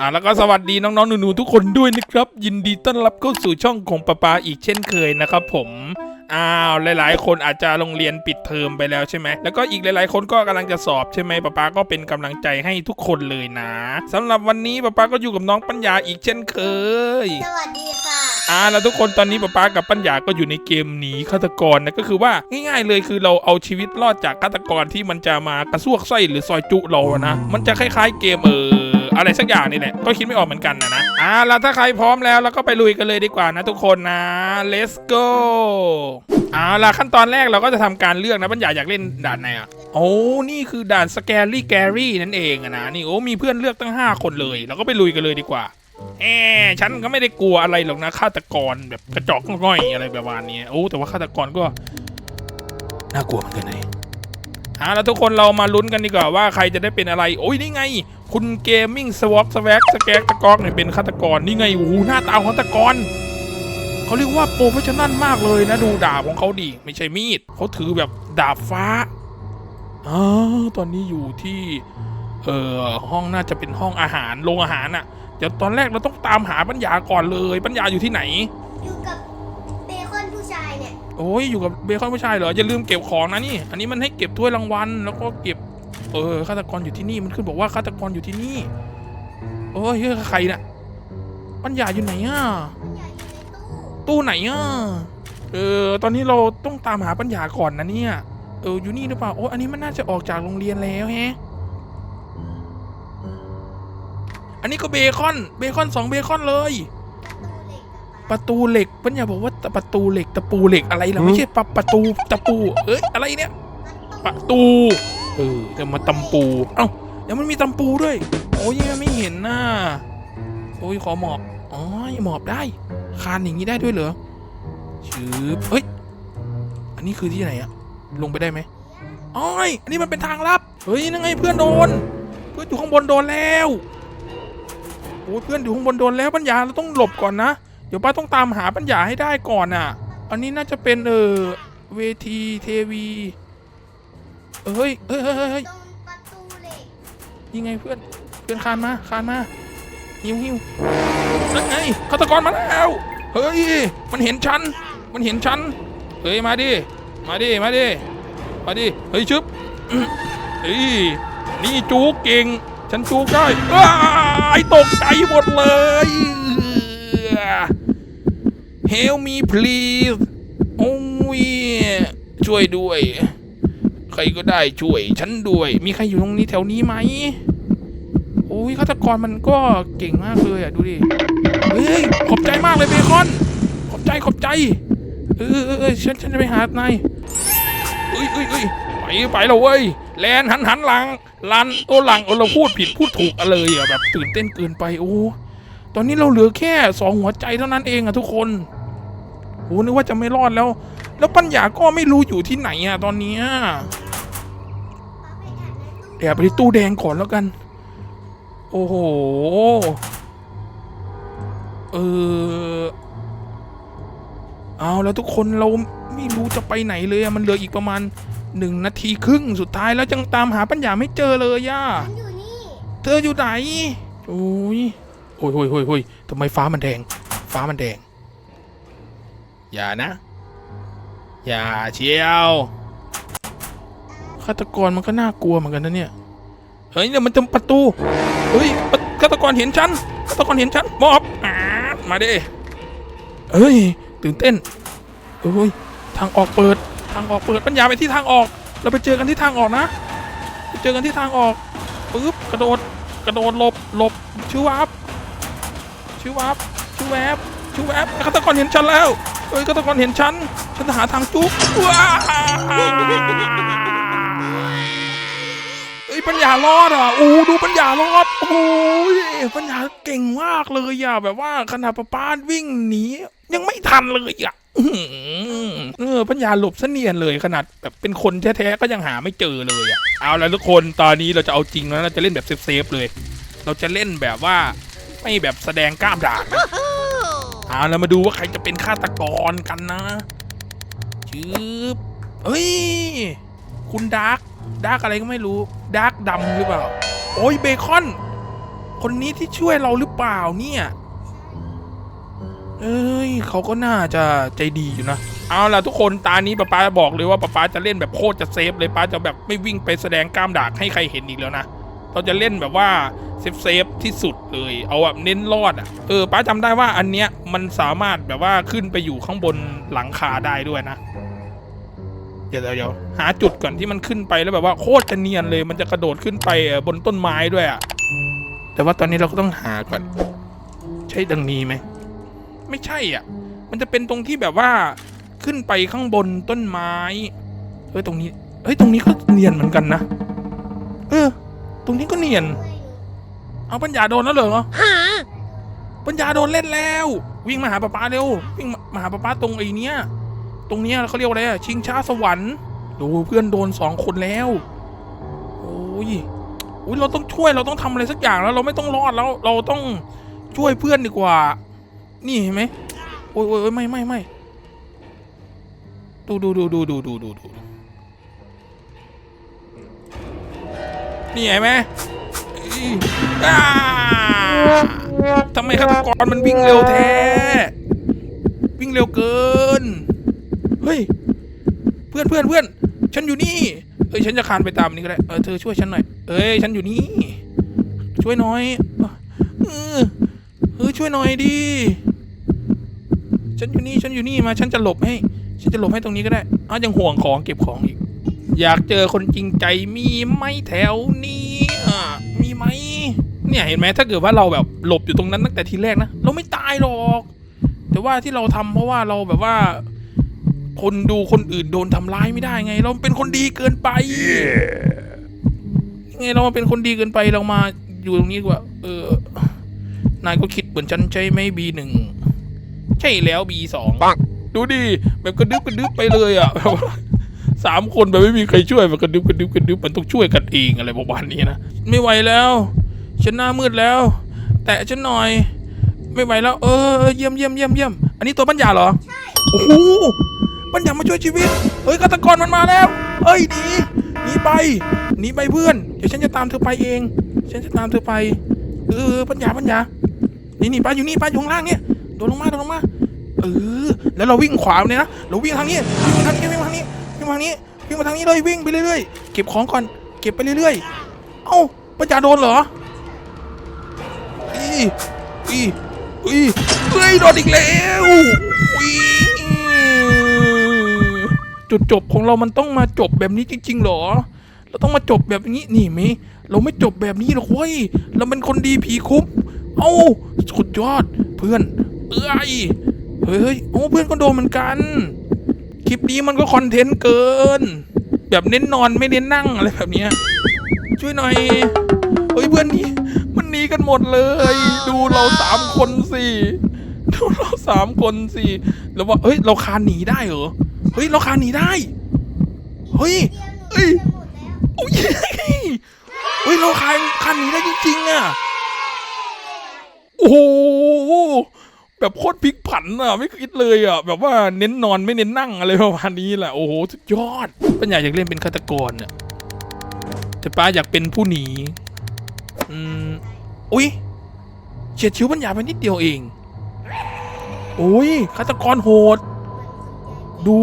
อ่าแล้วก็สวัสดีน้องๆหนูๆทุกคนด้วยนะครับ ยินดีต้อนรับเข้าสู่ช่องของปาปาอีกเช่นเคยนะครับผมอ้าวหลาย ๆ คนอาจจะโรงเรียนปิดเทอมไปแล้วใช่ไหมแล้วก็อีกหลาย ๆ คนก็กำลังจะสอบใช่ไหมปาปาก็เป็นกำลังใจให้ทุกคนเลยนะสำหรับวันนี้ปาปาก็อยู่กับน้องปัญญาอีกเช่นเคย สวัสดีค่ะอ่าแล้วทุกคนตอนนี้ป๊าป๊ากับปัญญาก็อยู่ในเกมหนีฆาตกรนะก็คือว่าง่าย ๆ เลยคือเราเอาชีวิตรอดจากฆาตกรที่มันจะมากระซวกไส้หรือซอยจุเราอะนะมันจะคล้าย ๆ เกมเออ อะไรสักอย่างนี่แหละก็คิดไม่ออกเหมือนกันนะนะอ่าแล้วถ้าใครพร้อมแล้วเราก็ไปลุยกันเลยดีกว่านะทุกคนนะ let's go เอาล่ะขั้นตอนแรกเราก็จะทำการเลือกนะปัญญาอยากเล่นด่านไหนอะโอ้นี่คือด่าน scary gary นั่นเองนะนี่โอ้มีเพื่อนเลือกตั้ง 5 คนเลยเราก็ไปลุยกันเลยดีกว่าแอฉันก็ไม่ได้กลัวอะไรหรอกนะฆาตกรแบบกระจอกง่อยอะไรแบบวานนี้โอ้แต่ว่าฆาตกรก็น่ากลัวเหมือนกันนะเอาแล้วทุกคนเรามาลุ้นกันดีกว่าว่าใครจะได้เป็นอะไร โอ้ยนี่ไง คุณเกมมิ่งสวอปสแวกสแกกตะกอกเนี่ยเป็นฆาตกรนี่ไงโอ้โหหน้าตาของฆาตกรเขาเรียกว่าโปรเฟชชั่นแนลมากเลยนะดูดาบของเขาดิไม่ใช่มีดเขาถือแบบดาบฟ้าอ๋อตอนนี้อยู่ที่เอ่อห้องน่าจะเป็นห้องอาหารโรงอาหารอะเดี๋ยวตอนแรกเราต้องตามหาปัญญาก่อนเลย ปัญญาอยู่ที่ไหน อยู่กับ โอ้ยอยู่กับเบคอนผู้ชายเหรออย่าลืมเก็บของนะนี่ อันนี้มันให้เก็บถ้วยรางวัลแล้วก็เก็บ เออฆาตกรอยู่ที่นี่มันขึ้นบอกว่าฆาตกรอยู่ที่นี่โอ้ยเฮ้ยใครน่ะปัญญาอยู่ไหนอะตู้ตู้ไหนอะเออตอนนี้เราต้องตามหาปัญญาก่อนนะเนี่ยเอออยู่นี่หรือเปล่าโอ้อันนี้มันน่าจะออกจากโรงเรียนแล้วแฮะอันนี้ก็เบคอนเบคอนสองเบคอนเลย ประตูเหล็กอะประตูเหล็กปัญญาบอกว่าประตูเหล็กตะปูเหล็กอะไรล่ะไม่ใช่ปะประตูตะปู เอ้ยอะไรเนี่ยประตูเออแต่มาตำปู เอ้าเดี๋ยวมันมีตำปูด้วย โอ้ยยังไม่เห็นน่ะโอ้ยขอหมอบอ๋อหมอบได้ คานอย่างนี้ได้ด้วยเหรอชืบเฮ้ยอันนี้คือที่ไหนอะลงไปได้ไหมอ๋อยอันนี้มันเป็นทางลับเฮ้ยนั่งไงเพื่อนโดน เพื่อนอยู่ข้างบนโดนแล้วโอ้ยเพื่อนอยู่ข้างบนโดนแล้วปัญญาเราต้องหลบก่อนนะ เดี๋ยวป้าต้องตามหาปัญญาให้ได้ก่อนอะ อันนี้น่าจะเป็นเออเวทีเทวีเฮ้ยเฮ้ยเฮ้ยยังไงเพื่อน เพื่อนคานมาคานมาหิวหิวนั่นไงฆาตกรมาแล้ว เฮ้ย มันเห็นฉัน มันเห็นฉัน เฮ้ย มาดิ มาดิ มาดิ มาดิ เฮ้ยชึบเฮ้ย นี่จูกเก่ง ฉันจูกได้ว้ตกใจหมดเลย Help me please โอ้ยช่วยด้วย ใครก็ได้ช่วย ฉันด้วย มีใครอยู่ตรงนี้แถวนี้ไหมโอ้ยฆาตกรมันก็เก่งมากเลยอะดูดิ เฮ้ย ขอบใจมากเลยเบคอน ขอบใจขอบใจ เออเออฉันฉันจะไปหานายเอ้ยเอ้ยเอ้ยไปไปแล้วเว้ย แลนหันหันหลังลันโอหลังเอเราพูดผิดพูดถูกอะไรอะแบบตื่นเต้นเกินไปโอ้ ตอนนี้เราเหลือแค่สองหัวใจเท่านั้นเองอะทุกคน โอ้นึกว่าจะไม่รอดแล้ว แล้วปัญญาก็ไม่รู้อยู่ที่ไหนอะตอนเนี้ยแอบไปที่ตู้แดงก่อนแล้วกัน โอ้โห เออ เอาแล้วทุกคนเราไม่รู้จะไปไหนเลยอะมันเหลืออีกประมาณหนึ่งนาทีครึ่งสุดท้ายแล้วจังตามหาปัญญาไม่เจอเลยย่าฉันอยู่นี่เธออยู่ไหน โอ้ยโอ้ยโอ้ยโอ้ยทำไมฟ้ามันแดง ฟ้ามันแดง อย่านะ อย่าเชียวฆาตกรมันก็น่ากลัวเหมือนกันนะเนี่ยเฮ้ยเนี่ยมันจะประตูเฮ้ยฆาตกรเห็นฉันฆาตกรเห็นฉันมอบอาดมาดิเฮ้ยตื่นเต้นเฮ้ยทางออกเปิดทางออกเปิดปัญญาไปที่ทางออก เราไปเจอกันที่ทางออกนะไปเจอกันที่ทางออกปึ๊บกระโดดกระโดดหลบหลบชื่อวับชื่อวับชื่อแวบชื่อแวบฆาตกรเห็นฉันแล้ว เอ้ยฆาตกรเห็นฉัน ฉันจะหาทางจุกว้าเอ้ยปัญญารอดอะโอ้ดูปัญญารอดโอ้ยปัญญาเก่งมากเลยอะแบบว่าขนาดป้าป้าวิ่งหนียังไม่ทันเลยอะเออปัญญาหลบเสนียนเลยขนาดแบบเป็นคนแท้ๆก็ยังหาไม่เจอเลยอะเอาละทุกคนตอนนี้เราจะเอาจริงแล้วเราจะเล่นแบบเซฟๆเลย เราจะเล่นแบบว่าไม่แบบแสดงกล้ามด่าง เอาแล้วมาดูว่าใครจะเป็นฆาตกรกันนะชืบเฮ้ย คุณดาร์กดาร์กอะไรก็ไม่รู้ดาร์กดำหรือเปล่า โอ้ยเบคอน คนนี้ที่ช่วยเราหรือเปล่าเนี่ยเอ้ยเขาก็น่าจะใจดีอยู่นะ เอาล่ะทุกคนตานี้ป๊าป๊าบอกเลยว่าป๊าป๊าจะเล่นแบบโคตรจะเซฟเลยป๊าจะแบบไม่วิ่งไปแสดงกล้ามดากให้ใครเห็นอีกแล้วนะ เราจะเล่นแบบว่าเซฟเซฟที่สุดเลย เอาแบบเน้นรอดอะ เออป้าจำได้ว่าอันเนี้ยมันสามารถแบบว่าขึ้นไปอยู่ข้างบนหลังคาได้ด้วยนะ เดี๋ยวเดี๋ยวหาจุดก่อนที่มันขึ้นไปแล้วแบบว่าโคตรจะเนียนเลย มันจะกระโดดขึ้นไปบนต้นไม้ด้วยอะ แต่ว่าตอนนี้เราก็ต้องหาก่อน ใช่ดังนี้ไหม ไม่ใช่อะ มันจะเป็นตรงที่แบบว่าขึ้นไปข้างบนต้นไม้ เฮ้ยตรงนี้ เฮ้ยตรงนี้ก็เนียนเหมือนกันนะ เออ ตรงนี้ก็เนียนด้วยเอาปัญญาโดนแล้วเหรอปัญญาโดนเล่นแล้ว วิ่งมาหาป้าป้าเร็ว วิ่งมาหาป้าป้าตรงไอ้เนี้ย ตรงเนี้ยเขาเรียกว่าอะไรอะชิงช้าสวรรค์ดูเพื่อนโดนสองคนแล้วโอ้ยอุ้ยเราต้องช่วยเราต้องทำอะไรสักอย่างแล้ว เราไม่ต้องรอดแล้ว เราต้องช่วยเพื่อนดีกว่า นี่เห็นไหมโอ้ยโอ้ยโอ้ยไม่ไม่ไม่ดูดูดูดูดูดูดูดู นี่เห็นไหมอีอ่าทำไมฆาตกรมันวิ่งเร็วแท้ วิ่งเร็วเกิน เฮ้ย เพื่อนเพื่อนเพื่อน ฉันอยู่นี่ เอ้ย ฉันจะคานไปตามนี้ก็ได้ เออ เธอช่วยฉันหน่อย เอ้ย ฉันอยู่นี่ ช่วยหน่อย เออเออช่วยหน่อยดิ ฉันอยู่นี่ ฉันอยู่นี่ มา ฉันจะหลบให้ ฉันจะหลบให้ตรงนี้ก็ได้อ้าวยังห่วงของเก็บของอีก อยากเจอคนจริงใจมีไหมแถวนี้อะมีไหมเนี่ยเห็นไหมถ้าเกิดว่าเราแบบหลบอยู่ตรงนั้นตั้งแต่ทีแรกนะเราไม่ตายหรอก แต่ว่าที่เราทำเพราะว่าเราแบบว่า คนดูคนอื่นโดนทำร้ายไม่ได้ไง เราเป็นคนดีเกินไปไงเรามาเป็นคนดีเกินไปเรามาอยู่ตรงนี้ดีกว่า เออนายก็คิดเหมือนฉันใช่ไหมบีหนึ่งใช่แล้วบีสองดูดิแบบกระดึบกระดึบไปเลยอะแบบว่า สามคนแบบไม่มีใครช่วยแบบกระดึบกระดึบกระดึบมันต้องช่วยกันเองอะไรประมาณนี้นะไม่ไหวแล้วฉันหน้ามืดแล้ว แตะฉันหน่อย ไม่ไหวแล้ว เออเยี่ยมเยี่ยมเยี่ยมเยี่ยมอันนี้ตัวปัญญาเหรอโอ้โหปัญญามาช่วยชีวิตเฮ้ยฆาตกรมันมาแล้วเฮ้ยหนีหนีไปหนีไปเพื่อนเดี๋ยวฉันจะตามเธอไปเอง ฉันจะตามเธอไปเออปัญญาปัญญานี่นี่ป้าอยู่นี่ป้าอยู่ข้างล่างเนี่ยโดดลงมาโดดลงมาเออแล้วเราวิ่งขวาเนี่ยนะเราวิ่งทางนี้วิ่งทางนี้วิ่งทางนี้ วิ่งมาทางนี้วิ่งมาทางนี้เลยวิ่งไปเรื่อยๆเก็บของก่อนเก็บไปเรื่อยๆเอ้าปัญญาโดนเหรออีอีอีเฮ้ยโดนอีกแล้วอีจุดจบของเรามันต้องมาจบแบบนี้จริงๆเหรอ เราต้องมาจบแบบนี้นี่ไหมเราไม่จบแบบนี้หรอกเว้ยเราเป็นคนดีผีคุ้มเอ้าสุดยอดเพื่อน เอ้ยเฮ้ยเฮ้ยโอ้เพื่อนก็โดนเหมือนกัน คลิปนี้มันก็คอนเทนต์เกิน แบบเน้นนอนไม่เน้นนั่งอะไรแบบเนี้ยช่วยหน่อยเฮ้ยเพื่อนนี่มันหนีกันหมดเลย ดูเราสามคนสิดูเราสามคนสิแล้วว่าเฮ้ยเราคานหนีได้เหรอเฮ้ยเราคานหนีได้เฮ้ยเตรียมหนูเอ้ยโอ้ยเฮ้ยเราคานคานหนีได้จริงๆอะโอ้โหแบบโคตรพลิก ผันอะไม่คิดเลยอะแบบว่าเน้นนอนไม่เน้นนั่งอะไรประมาณนี้แหละโอ้โหสุดยอดปัญญาอยากเล่นเป็นฆาตกรเนี่ยแต่ป้าอยากเป็นผู้หนีอืมอุ้ยเฉียดชิวปัญญาไปนิดเดียวเองโอ้ยฆาตกรโหด ดู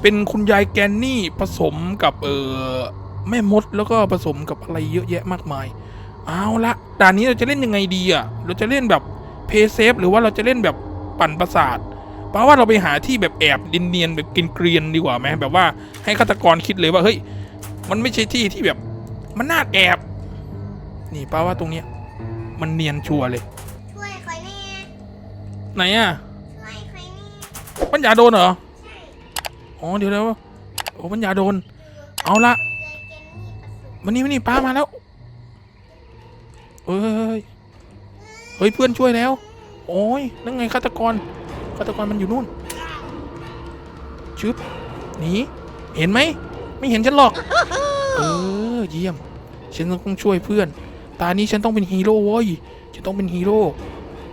เป็นคุณยายแกนนี่ผสมกับเออแม่มดแล้วก็ผสมกับอะไรเยอะแยะมากมาย เอาละด่านนี้เราจะเล่นยังไงดีอะ เราจะเล่นแบบเพย์เซฟหรือว่าเราจะเล่นแบบ ปั่นประสาทแปลว่าเราไปหาที่แบบแอบเนียนๆแบบกินเกรียนๆดีกว่าไหมแบบว่าให้ฆาตกรคิดเลยว่าเฮ้ยมันไม่ใช่ที่ที่แบบมันน่าแอบ นี่แปลว่าตรงเนี้ยมันเนียนชัวร์เลยช่วยใครแน่ไหนอะช่วยใครแน่ปัญญาโดนเหรอใช่อ๋อเดี๋ยวแล้วโอ้ปัญญาโดน เอาละยายเกนนี่ประสูมานี่มานี่ป้ามาแล้วเฮ้ยเฮ้ยเพื่อนช่วยแล้ว โอ้ยนั่นไงฆาตกรฆาตกรมันอยู่นู่นชึบหนีเห็นไหมไม่เห็นฉันหรอก เออเยี่ยม ฉันต้องช่วยเพื่อน ตานี้ฉันต้องเป็นฮีโร่เว้ยฉันต้องเป็นฮีโร่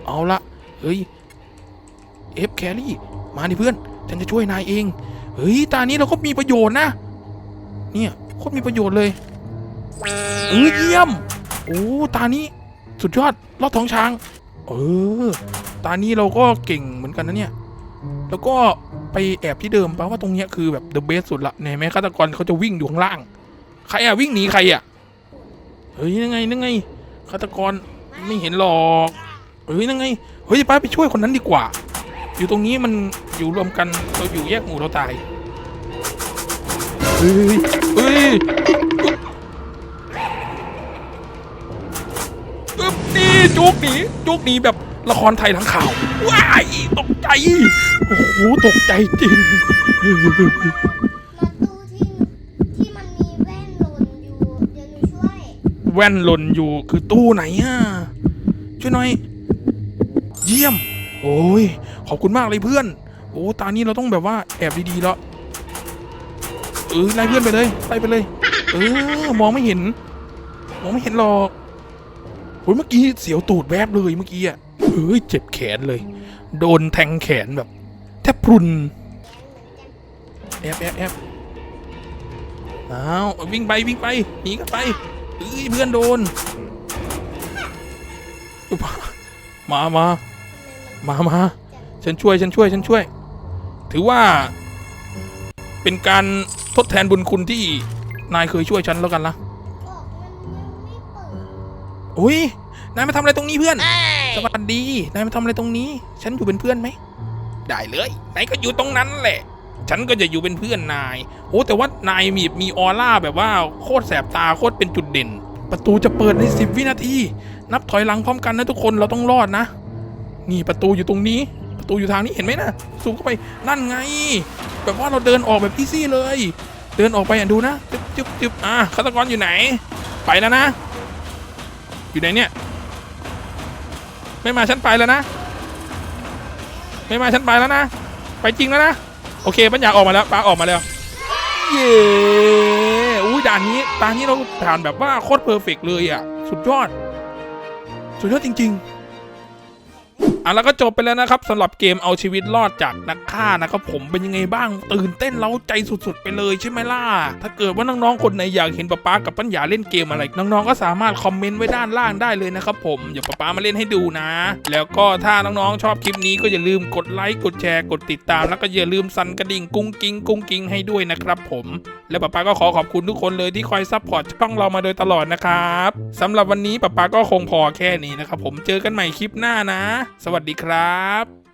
เอาละเฮ้ยเอฟแครี่มาดิเพื่อน ฉันจะช่วยนายเองเฮ้ยตานี้เราก็มีประโยชน์นะ เนี่ยโคตรมีประโยชน์เลยเออเยี่ยมโอ้ตานี้สุดยอดลอดท้องช้าง เออ ตานี้เราก็เก่งเหมือนกันนะเนี่ย แล้วก็ไปแอบที่เดิมแปลว่าตรงเนี้ยคือแบบเดอะเบสสุดละเนี่ยเห็นไหมฆาตกรเขาจะวิ่งอยู่ข้างล่าง ใครอะวิ่งหนีใครอะเฮ้ยนั่งไงนั่งไงฆาตกรไม่เห็นหรอกเฮ้ยนั่งไง เฮ้ยไปไปช่วยคนนั้นดีกว่า อยู่ตรงนี้มันอยู่รวมกันเราอยู่แยกหมู่เราตายเฮ้ยเฮ้ย จุกหนีจุกหนีแบบละครไทยทั้งข่าวว้ายตกใจ โอ้โห ตกใจจริง ตู้ที่ที่มันมีแว่นหล่นอยู่ เดี๋ยวหนูช่วย แว่นหล่นอยู่คือตู้ไหนอะ ช่วยหน่อย เยี่ยม โอ้ย ขอบคุณมากเลยเพื่อน โอ้ตานี้เราต้องแบบว่าแอบดีๆแล้ว เออไล่เพื่อนไปเลยไล่ไปเลย เออ มองไม่เห็น มองไม่เห็นหรอก โอ้ยเมื่อกี้เสียวตูดแวบเลยเมื่อกี้อะเอ้ยเจ็บแขนเลย โดนแทงแขนแบบแทบพรุนแอบแอบแอบอ้าววิ่งไปวิ่งไปหนีกันไปเอ้ยเพื่อนโดน มามามามาฉันช่วยฉันช่วยฉันช่วย ถือว่า เป็นการทดแทนบุญคุณที่นายเคยช่วยฉันแล้วกันละ อุ้ยนายมาทำอะไรตรงนี้เพื่อน สวัสดี นายมาทำอะไรตรงนี้ ฉันอยู่เป็นเพื่อนไหม ได้เลย นายก็อยู่ตรงนั้นแหละ ฉันก็จะอยู่เป็นเพื่อนนาย โอ้แต่ว่านายมีมีออร่าแบบว่าโคตรแสบตาโคตรเป็นจุดเด่น ประตูจะเปิดในสิบวินาที นับถอยหลังพร้อมกันนะทุกคน เราต้องรอดนะ นี่ประตูอยู่ตรงนี้ ประตูอยู่ทางนี้เห็นไหมนะซูมเข้าไป นั่นไง แบบว่าเราเดินออกแบบอีซี่เลย เดินออกไปอะดูนะ จึ๊บจึ๊บจึ๊บอะฆาตกรอยู่ไหน ไปแล้วนะ อยู่ไหนเนี่ย ไม่มาฉันไปแล้วนะ ไม่มาฉันไปแล้วนะ ไปจริงแล้วนะ โอเคปัญญาออกมาแล้วปาออกมาแล้ว เย้อุ้ยด่านนี้ตานนี้เราผ่านแบบว่าโคตรเพอร์เฟกต์เลยอะ สุดยอด สุดยอดจริง ๆ อะแล้วก็จบไปแล้วนะครับสำหรับเกมเอาชีวิตรอดจากนักฆ่านะครับผมเป็นยังไงบ้าง ตื่นเต้นเล้าใจสุดๆ ไปเลยใช่ไหมล่ะ ถ้าเกิดว่าน้องๆคนไหนอยากเห็นป๊าป๊ากับปัญญาเล่นเกมอะไร น้องๆก็สามารถคอมเมนต์ไว้ด้านล่างได้เลยนะครับผมเดี๋ยวป๊าป๊ามาเล่นให้ดูนะ แล้วก็ถ้าน้องๆชอบคลิปนี้ก็อย่าลืมกดไลค์กดแชร์กดติดตาม แล้วก็อย่าลืมสั่นกระดิ่งกุ้งกิ้งกุ้งกิ้งให้ด้วยนะครับผมและป๊าป้าก็ขอขอบคุณทุกคนเลยที่คอยซัพพอร์ตช่องเรามาโดยตลอดนะครับสำหรับวันนี้ป๊าป้าก็คงพอแค่นี้นะครับผมเจอกันใหม่คลิปหน้านะ สวัสดีครับ